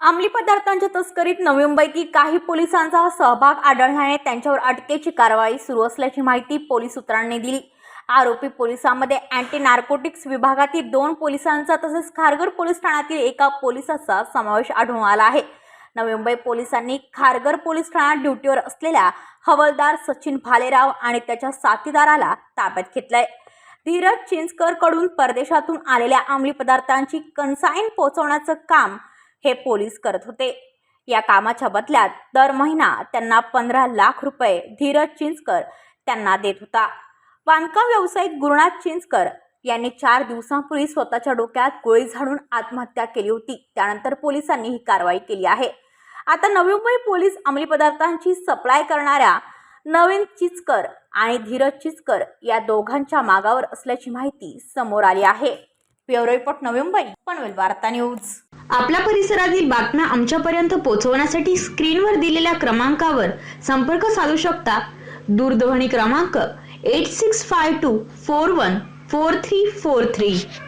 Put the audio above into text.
अंमली पदार्थांच्या तस्करीत नवी मुंबईतील काही पोलिसांचा सहभाग आढळल्याने त्यांच्यावर अटकेची कारवाई सुरू असल्याची माहिती पोलीस सूत्रांनी दिली. आरोपी पोलिसांमध्ये अँटी नार्कोटिक्स विभागातील दोन पोलिसांचा तसेच खारघर पोलीस ठाण्यातील एका पोलिसाचा समावेश आढळून आला आहे. नवी मुंबई पोलिसांनी खारघर पोलीस ठाण्यात ड्युटीवर असलेल्या हवालदार सचिन भालेराव आणि त्याच्या साथीदाराला ताब्यात घेतलंय. धीरज चिंचकरकडून परदेशातून आलेल्या अंमली पदार्थांची कन्साईन पोहोचवण्याचं काम हे पोलीस करत होते. या कामाच्या बदल्यात दर महिना त्यांना पंधरा लाख रुपये धीरज चिंचकर त्यांना देत होता. बांधकाम व्यावसायिक गुरुनाथ चिंचकर यांनी चार दिवसांपूर्वी स्वतःच्या डोक्यात गोळी झाडून आत्महत्या केली होती. त्यानंतर पोलिसांनी ही कारवाई केली आहे. आता नवी मुंबई पोलीस अंमली पदार्थांची सप्लाय करणाऱ्या नवीन चिचकर आणि धीरज चिचकर या दोघांच्या मागावर असल्याची माहिती समोर आली आहे. ब्युरो रिपोर्ट नवी मुंबई पनवेल वार्ता न्यूज. आपल्या परिसरातील बातम्या आमच्यापर्यंत पोहोचवण्यासाठी स्क्रीनवर दिलेल्या क्रमांकावर संपर्क साधू शकता. दूरध्वनी क्रमांक 8652 414343.